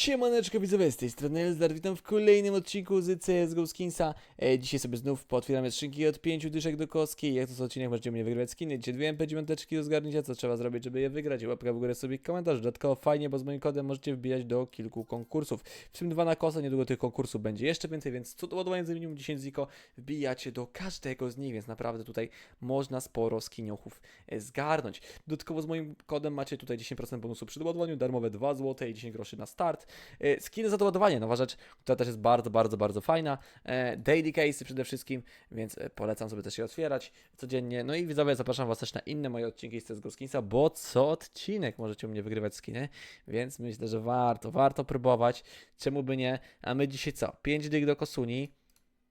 Siemaneczko widzowie, z tej strony Elzdar, witam w kolejnym odcinku z CSGO Skinsa. E, dzisiaj sobie znów pootwieramy skrzynki od 5 dyszek do kostki. Jak to co odcinek możecie mnie wygrać skiny. Dzisiaj dwie MP9 do zgarnięcia, co trzeba zrobić, żeby je wygrać. Łapka w górę sobie komentarz. Dodatkowo fajnie, bo z moim kodem możecie wbijać do kilku konkursów. W tym dwa na kosę, niedługo tych konkursów będzie jeszcze więcej, więc co do ładowania za minimum 10 ziko wbijacie do każdego z nich, więc naprawdę tutaj można sporo skiniochów e, zgarnąć. Dodatkowo z moim kodem macie tutaj 10% bonusu przy doładowaniu, darmowe 2 zł i 10 groszy na start. E, Skiny za doładowanie, nowa rzecz, która też jest bardzo, bardzo, bardzo fajna. E, Daily case przede wszystkim, więc e, polecam sobie też je otwierać codziennie. No i widzowie, zapraszam Was też na inne moje odcinki z CSGO Skinsa, bo co odcinek możecie u mnie wygrywać skiny, więc myślę, że warto, warto próbować. Czemu by nie? A my dzisiaj co? 5 dyg do Kosuni.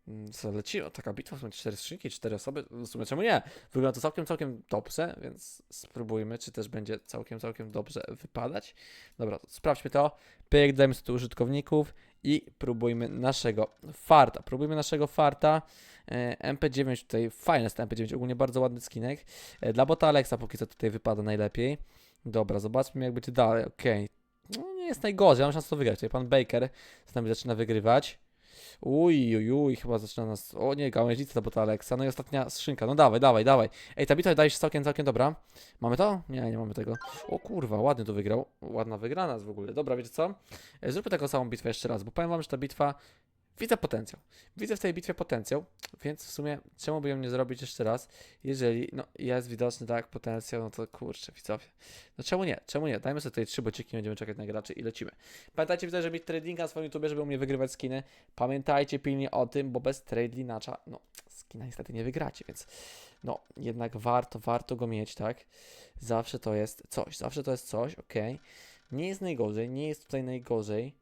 Mm, leci? O, taka bitwa, w sumie cztery skrzynki, cztery osoby. W sumie czemu nie? Wygląda to całkiem, całkiem dobrze, więc spróbujmy, czy też będzie całkiem, całkiem dobrze wypadać. Dobra, sprawdźmy to. Pyk, dajmy sobie tu użytkowników i próbujmy naszego farta. Próbujmy naszego farta. E, MP9 tutaj, fajny jest ten MP9, ogólnie bardzo ładny skinek. E, Dla bota Alexa póki co tutaj wypada najlepiej. Dobra, zobaczmy jak będzie dalej, okej. No nie jest najgorzej, mam szansę to wygrać. Tutaj pan Baker z nami zaczyna wygrywać. Uj, uj, uj, chyba zaczyna nas. O nie, gałęźnica to bota Alexa. No i ostatnia skrzynka. No dawaj, dawaj, dawaj. Ej, ta bitwa wydaje się całkiem, całkiem dobra. Mamy to? Nie, nie mamy tego. O kurwa, ładnie to wygrał. Ładna wygrana w ogóle. Dobra, wiecie co? E, Zróbmy taką samą bitwę jeszcze raz, bo powiem wam, że ta bitwa. Widzę potencjał. Widzę w tej bitwie potencjał, więc w sumie czemu by ją nie zrobić jeszcze raz, jeżeli no, jest widoczny tak potencjał, no to kurczę, widzowie. No czemu nie? Czemu nie? Dajmy sobie tutaj trzy bociki, będziemy czekać na graczy i lecimy. Pamiętajcie, widzę, że mieć tradinga na swoim YouTubie, żeby u mnie wygrywać skiny. Pamiętajcie pilnie o tym, bo bez trade linacza, no, skina niestety nie wygracie, więc no, jednak warto, warto go mieć, tak? Zawsze to jest coś, zawsze to jest coś, okej. Nie jest najgorzej, nie jest tutaj najgorzej.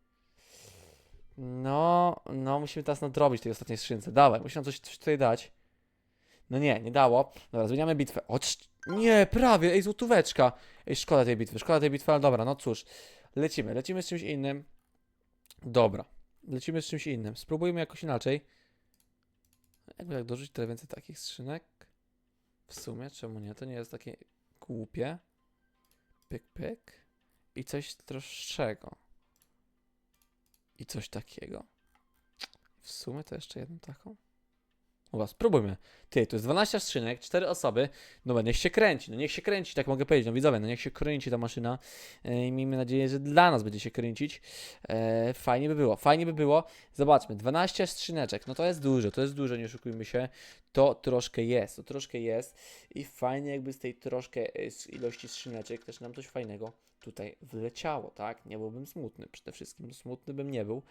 No, no, musimy teraz nadrobić tej ostatniej skrzynce. Dawaj, musimy coś, coś tutaj dać. No nie, nie dało. Dobra, zmieniamy bitwę. O, nie, prawie, ej, złotóweczka. Ej, szkoda tej bitwy, szkoda tej bitwy, ale dobra, no cóż. Lecimy, lecimy z czymś innym. Dobra, lecimy z czymś innym. Spróbujmy jakoś inaczej. Jakby tak dorzucić tyle więcej takich skrzynek? W sumie, czemu nie? To nie jest takie głupie. Pyk, pyk. I coś droższego. I coś takiego. W sumie to jeszcze jedną taką. Dobra, spróbujmy. Ty, tu jest 12 skrzynek, 4 osoby. No niech się kręci, no niech się kręci, tak mogę powiedzieć. No widzowie, no niech się kręci ta maszyna. E, I miejmy nadzieję, że dla nas będzie się kręcić. E, fajnie by było, fajnie by było. Zobaczmy, 12 skrzyneczek, no to jest dużo, to jest dużo, nie oszukujmy się. To troszkę jest, to troszkę jest. I fajnie jakby z tej troszkę z ilości skrzyneczek też nam coś fajnego tutaj wleciało, tak? Nie byłbym smutny przede wszystkim. Smutny bym nie był,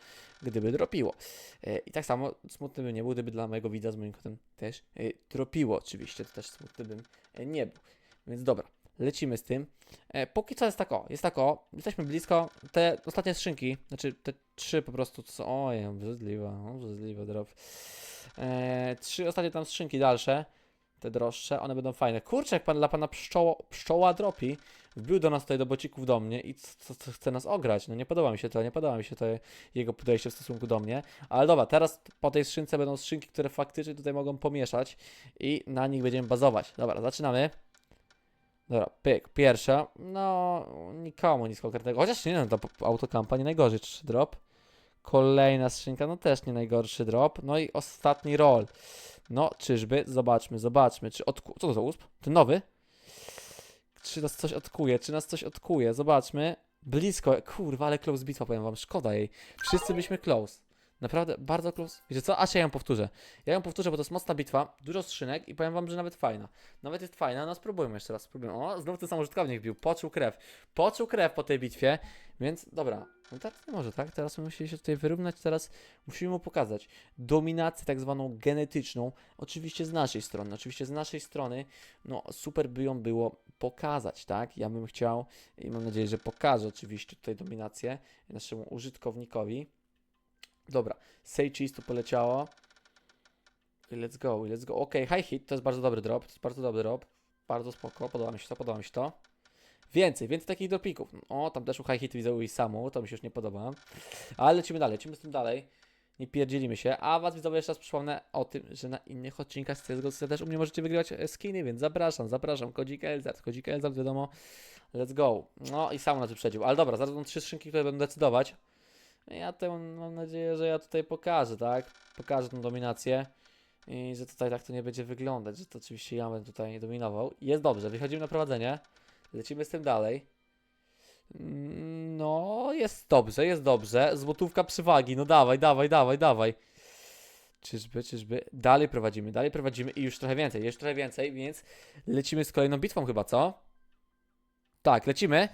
gdyby dropiło. E, I tak samo smutny bym nie był, gdyby dla mojego widza z moim kodem też e, dropiło. Oczywiście, to też smutny bym e, nie był. Więc dobra, lecimy z tym. Póki co jest tak o, jest tak o, jesteśmy blisko. Te ostatnie skrzynki, znaczy te trzy po prostu, to są, ojej, obrzydliwa, obrzydliwa drop. Trzy ostatnie tam skrzynki dalsze, te droższe, one będą fajne. Kurczę, jak pan dla pana pszczoło, pszczoła dropi, wbił do nas tutaj do bocików do mnie i co, co, chce nas ograć. No nie podoba mi się to, nie podoba mi się to jego podejście w stosunku do mnie. Ale dobra, teraz po tej skrzynce będą skrzynki, które faktycznie tutaj mogą pomieszać i na nich będziemy bazować. Dobra, zaczynamy. Dobra, pyk, pierwsza. No, nikomu nic konkretnego. Chociaż nie, no, to autokampa nie najgorzej, drop. Kolejna skrzynka, no też nie najgorszy drop. No i ostatni roll. No, czyżby? Zobaczmy, zobaczmy. Czy odku... Co to za usp? Ten nowy? Czy nas coś odkuje? Czy nas coś odkuje? Zobaczmy. Blisko. Kurwa, ale close bitwa, powiem wam. Szkoda jej. Wszyscy byliśmy close. Naprawdę bardzo close. Wiecie co? Aż ją powtórzę. Ja ją powtórzę, bo to jest mocna bitwa. Dużo skrzynek i powiem wam, że nawet fajna. Nawet jest fajna. No spróbujmy jeszcze raz. Spróbujmy. O, znowu ten sam użytkownik bił. Poczuł krew. Poczuł krew po tej bitwie. Więc dobra. No teraz nie może, tak? Teraz my musimy się tutaj wyrównać. Teraz musimy mu pokazać dominację tak zwaną genetyczną. Oczywiście z naszej strony. Oczywiście z naszej strony. No super by ją było pokazać, tak? Ja bym chciał i mam nadzieję, że pokażę oczywiście tutaj dominację naszemu użytkownikowi. Dobra, Say Cheese tu poleciało. I let's go, i let's go. Ok, high hit, to jest bardzo dobry drop, to jest bardzo dobry drop. Bardzo spoko, podoba mi się to, podoba mi się to. Więcej, więcej takich dropików. O, tam też u high hit widzę u samu, to mi się już nie podoba. Ale lecimy dalej, lecimy z tym dalej. Nie pierdzielimy się. A was widzowie jeszcze raz przypomnę o tym, że na innych odcinkach z CSGO też u mnie możecie wygrywać e, skiny, więc zapraszam, zapraszam. Kodzik Elzart, kodzik Elzart, wiadomo. Let's go. No i sam nas wyprzedził. Ale dobra, zaraz będą trzy skrzynki, które będą decydować. Ja tutaj mam, nadzieję, że ja tutaj pokażę, tak? Pokażę tą dominację. I że tutaj tak to nie będzie wyglądać, że to oczywiście ja będę tutaj dominował. Jest dobrze, wychodzimy na prowadzenie. Lecimy z tym dalej. No, jest dobrze, jest dobrze. Złotówka przewagi, no dawaj, dawaj, dawaj, dawaj. Czyżby, czyżby. Dalej prowadzimy, dalej prowadzimy i już trochę więcej, już trochę więcej, więc lecimy z kolejną bitwą chyba, co? Tak, lecimy.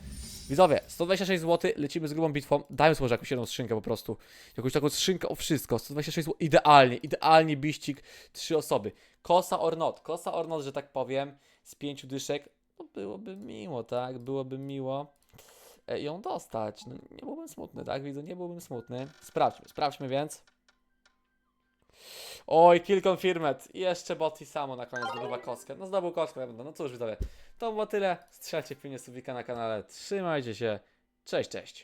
Widzowie, 126 zł, lecimy z grubą bitwą. Dajmy sobie jakąś jedną skrzynkę po prostu. Jakąś taką skrzynkę o wszystko. 126 zł, idealnie, idealnie biścik, trzy osoby. Kosa or not, kosa or not, że tak powiem, z pięciu dyszek. No byłoby miło, tak? Byłoby miło e, ją dostać. No, nie byłbym smutny, tak? Widzę, nie byłbym smutny. Sprawdźmy, sprawdźmy więc. Oj, kill confirmed. I jeszcze bot i samo na koniec zdobywa kostkę. No zdobył kostkę, ja będę. No cóż, widzowie. To było tyle. Strzelcie pilnie subika na kanale. Trzymajcie się. Cześć, cześć.